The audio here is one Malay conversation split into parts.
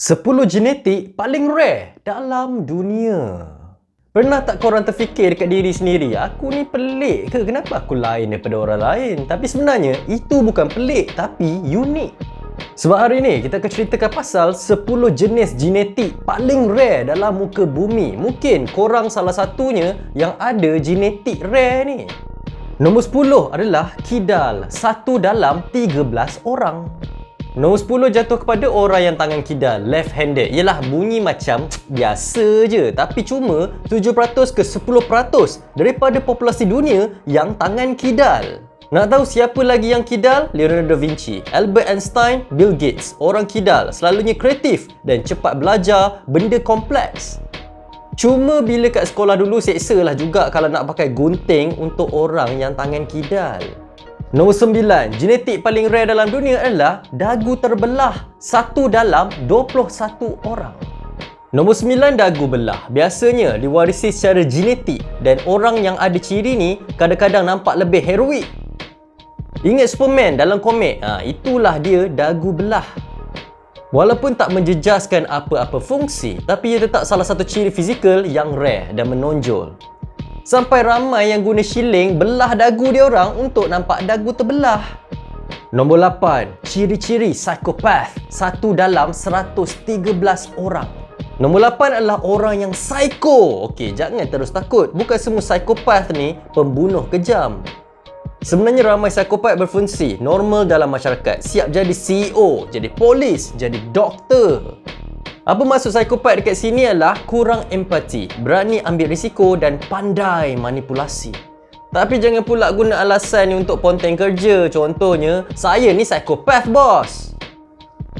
10 genetik paling rare dalam dunia. Pernah tak korang terfikir dekat diri sendiri, aku ni pelik ke? Kenapa aku lain daripada orang lain? Tapi sebenarnya, itu bukan pelik tapi unik. Sebab hari ni kita akan ceritakan pasal 10 jenis genetik paling rare dalam muka bumi. Mungkin korang salah satunya yang ada genetik rare ni. Nombor 10 adalah kidal, satu dalam 13 orang. Nombor 10 jatuh kepada orang yang tangan kidal, left-handed. Yelah bunyi macam biasa je. Tapi cuma 7% ke 10% daripada populasi dunia yang tangan kidal. Nak tahu siapa lagi yang kidal? Leonardo da Vinci, Albert Einstein, Bill Gates. Orang kidal selalunya kreatif dan cepat belajar benda kompleks. Cuma bila kat sekolah dulu seksa lah juga kalau nak pakai gunting untuk orang yang tangan kidal. Nombor 9, genetik paling rare dalam dunia adalah dagu terbelah satu dalam 21 orang. Nombor 9, dagu belah. Biasanya diwarisi secara genetik dan orang yang ada ciri ni kadang-kadang nampak lebih heroik. Ingat Superman dalam komik? Ha, itulah dia dagu belah. Walaupun tak menjejaskan apa-apa fungsi, tapi ia tetap salah satu ciri fizikal yang rare dan menonjol. Sampai ramai yang guna shilling belah dagu dia orang untuk nampak dagu terbelah. Nombor 8. Ciri-ciri psikopat. Satu dalam 113 orang. Nombor 8 adalah orang yang psycho. Okey, jangan terus takut. Bukan semua psikopat ni pembunuh kejam. Sebenarnya ramai psikopat berfungsi normal dalam masyarakat. Siap jadi CEO, jadi polis, jadi doktor. Apa maksud psikopat dekat sini adalah kurang empati, berani ambil risiko dan pandai manipulasi. Tapi jangan pula guna alasan ni untuk ponteng kerja. Contohnya, saya ni psikopat bos.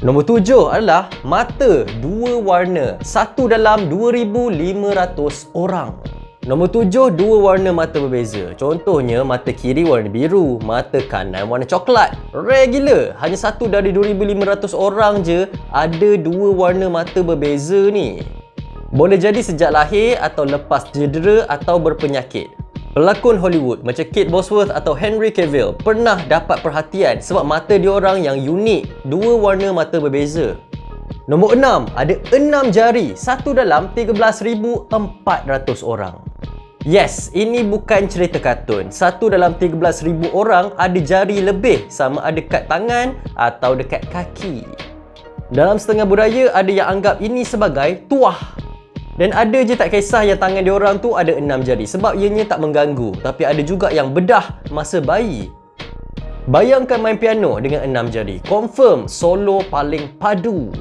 Nombor tujuh adalah mata dua warna, satu dalam 2,500 orang. Nombor tujuh, dua warna mata berbeza. Contohnya, mata kiri warna biru, mata kanan warna coklat. Rare gila. Hanya satu dari 2,500 orang je ada dua warna mata berbeza ni. Boleh jadi sejak lahir atau lepas cedera atau berpenyakit. Pelakon Hollywood macam Kate Bosworth atau Henry Cavill pernah dapat perhatian sebab mata diorang yang unik, dua warna mata berbeza. Nombor 6, ada 6 jari, satu dalam 13,400 orang. Yes, ini bukan cerita kartun. Satu dalam 13,000 orang ada jari lebih sama ada dekat tangan atau dekat kaki. Dalam setengah budaya ada yang anggap ini sebagai tuah. Dan ada je tak kisah yang tangan dia orang tu ada enam jari sebab ianya tak mengganggu. Tapi ada juga yang bedah masa bayi. Bayangkan main piano dengan enam jari. Confirm solo paling padu.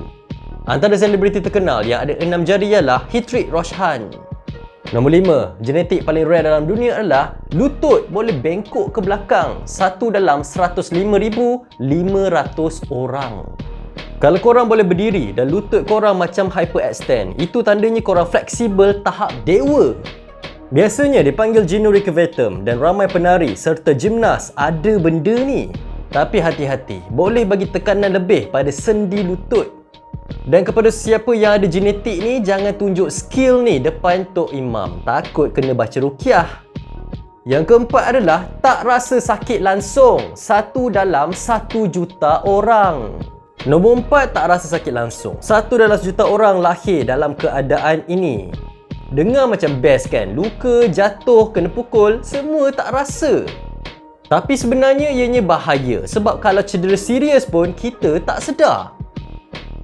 Antara selebriti terkenal yang ada enam jari ialah Hitrik Roshan. Nombor 5, genetik paling rare dalam dunia adalah lutut boleh bengkok ke belakang satu dalam 105,500 orang. Kalau korang boleh berdiri dan lutut korang macam hyperextend, itu tandanya korang fleksibel tahap dewa. Biasanya dipanggil recurvatum dan ramai penari serta gimnas ada benda ni. Tapi hati-hati, boleh bagi tekanan lebih pada sendi lutut dan kepada siapa yang ada genetik ni Jangan tunjuk skill ni depan Tok Imam. Takut kena baca rukiah. Yang keempat adalah Tak rasa sakit langsung. Satu dalam satu juta orang. Nombor empat tak rasa sakit langsung. Satu dalam sejuta orang lahir dalam keadaan ini. Dengar macam best kan? Luka, jatuh, kena pukul Semua tak rasa. Tapi sebenarnya ianya bahaya. Sebab kalau cedera serius pun kita tak sedar.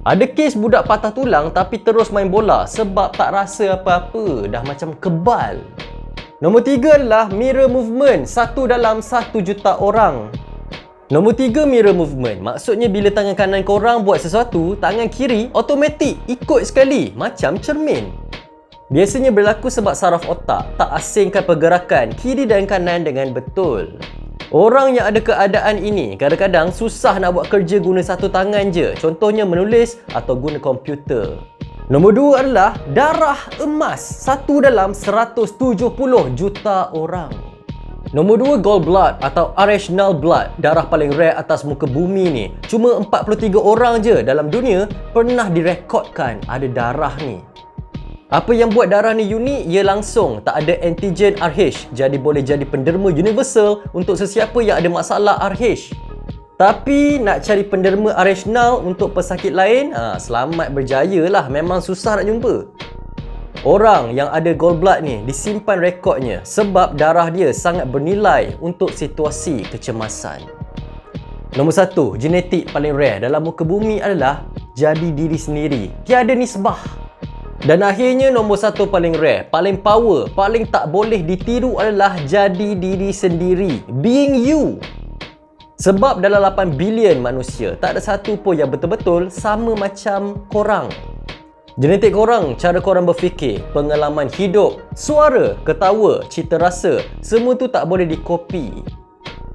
Ada kes budak patah tulang tapi terus main bola sebab tak rasa apa-apa, dah macam kebal. Nombor tiga adalah mirror movement, satu dalam satu juta orang. Nombor tiga mirror movement, maksudnya bila tangan kanan korang buat sesuatu, tangan kiri automatik ikut sekali, macam cermin. Biasanya berlaku sebab saraf otak tak asingkan pergerakan kiri dan kanan dengan betul. Orang yang ada keadaan ini kadang-kadang susah nak buat kerja guna satu tangan je. Contohnya menulis atau guna komputer. Nombor dua adalah darah emas. Satu dalam 170 juta orang. Nombor dua gold blood atau null blood. Darah paling rare atas muka bumi ni. Cuma 43 orang je dalam dunia pernah direkodkan ada darah ni. Apa yang buat darah ni unik, ia langsung tak ada antigen RH. Jadi boleh jadi penderma universal untuk sesiapa yang ada masalah RH. Tapi nak cari penderma RH Now untuk pesakit lain, ha, selamat berjaya lah. Memang susah nak jumpa. Orang yang ada gallblood ni disimpan rekodnya sebab darah dia sangat bernilai untuk situasi kecemasan. Nombor satu, genetik paling rare dalam muka bumi adalah jadi diri sendiri. Tiada nisbah. Dan akhirnya nombor satu paling rare, paling power, paling tak boleh ditiru adalah jadi diri sendiri. Being you. Sebab dalam 8 bilion manusia, tak ada satu pun yang betul-betul sama macam korang. Genetik korang, cara korang berfikir, pengalaman hidup, suara, ketawa, cita rasa, semua tu tak boleh dikopi.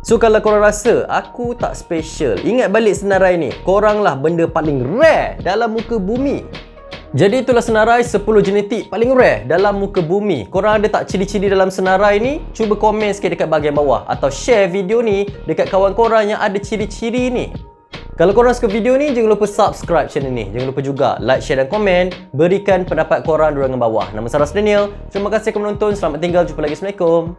So kalau korang rasa aku tak special, ingat balik senarai ni. Korang lah benda paling rare dalam muka bumi. Jadi itulah senarai 10 genetik paling rare dalam muka bumi. Korang ada tak ciri-ciri dalam senarai ni? Cuba komen sikit dekat bahagian bawah atau share video ni dekat kawan korang yang ada ciri-ciri ni. Kalau korang suka video ni, jangan lupa subscribe channel ni. Jangan lupa juga like, share dan komen. Berikan pendapat korang di ruangan bawah. Nama saya Ras Daniel. Terima kasih kerana menonton. Selamat tinggal. Jumpa lagi. Assalamualaikum.